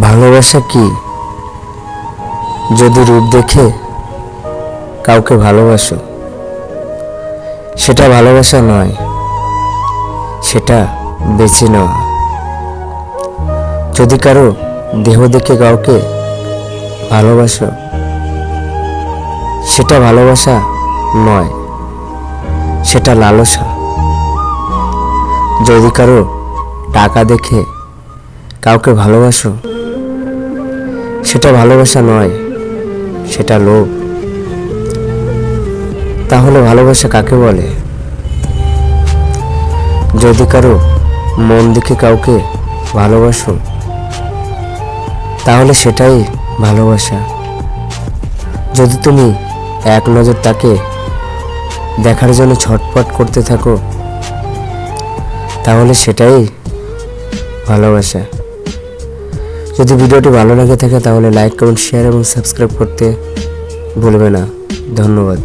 ভালোবাসা কি? যদি রূপ দেখে কাউকে ভালোবাসো, সেটা ভালোবাসা নয়, সেটা বেছে নেওয়া। যদি কারও দেহ দেখে কাউকে ভালোবাসো, সেটা ভালোবাসা নয়, সেটা লালসা। যদি কারও টাকা দেখে কাউকে ভালোবাসো সেটা ভালোবাসা নয়, সেটা লোভ। তাহলে ভালোবাসা কাকে বলে? যদি কারও মন দেখে কাউকে ভালোবাসো, তাহলে সেটাই ভালোবাসা। যদি তুমি এক নজর তাকে দেখার জন্য ছটপট করতে থাকো, তাহলে সেটাই ভালোবাসা। যদি ভিডিওটি ভালো লাগে থাকে তাহলে লাইক কমেন্ট শেয়ার এবং সাবস্ক্রাইব করতে ভুলবে না। ধন্যবাদ।